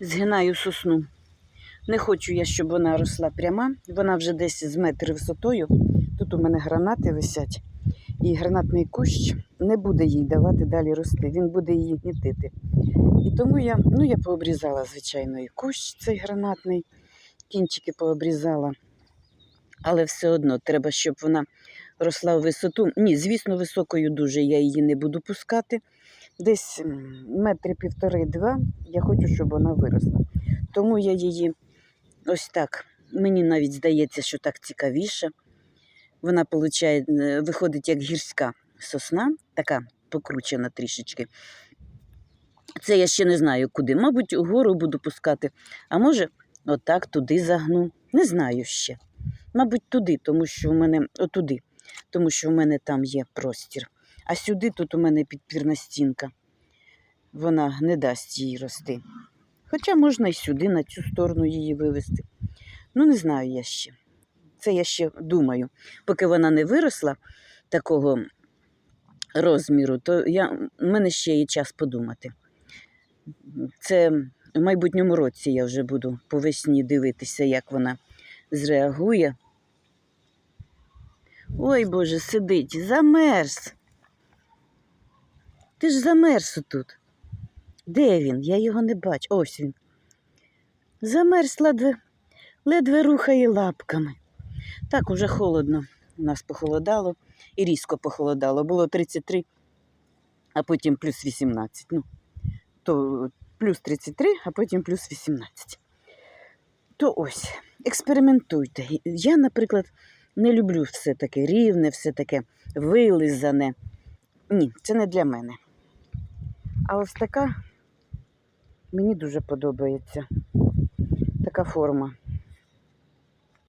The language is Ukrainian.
згинаю сосну. Не хочу я, щоб вона росла пряма. Вона вже десь з метр висотою. Тут у мене гранати висять. І гранатний кущ не буде їй давати далі рости. Він буде її гнітити. І тому я, ну, я пообрізала, звичайно, і кущ цей гранатний, кінчики пообрізала. Але все одно треба, щоб вона росла у висоту. Ні, звісно, високою дуже я її не буду пускати. Десь метри півтори-два. Я хочу, щоб вона виросла. Тому я її ось так. Мені навіть здається, що так цікавіше. Вона получає, е, виходить як гірська сосна, така покручена трішечки. Це я ще не знаю куди. Мабуть, угору буду пускати, а може, отак туди загну. Не знаю ще. Мабуть, туди, тому що в мене отуди, тому що в мене там є простір. А сюди тут у мене підпірна стінка. Вона не дасть їй рости. Хоча можна і сюди, на цю сторону її вивести. Ну, не знаю я ще. Це я ще думаю. Поки вона не виросла такого розміру, то я, в мене ще є час подумати. Це в майбутньому році я вже буду по весні дивитися, як вона зреагує. Ой Боже, сидить, замерз. Ти ж замерз тут. Де він? Я його не бачу. Ось він. Замерз ледве, ледве рухає лапками. Так, уже холодно. У нас похолодало і різко похолодало. Було 33, а потім плюс 18. Ну, то плюс 33, а потім плюс 18. То ось, експериментуйте. Я, наприклад, не люблю все таке рівне, все таке вилизане. Ні, це не для мене. А ось така мені дуже подобається. Така форма.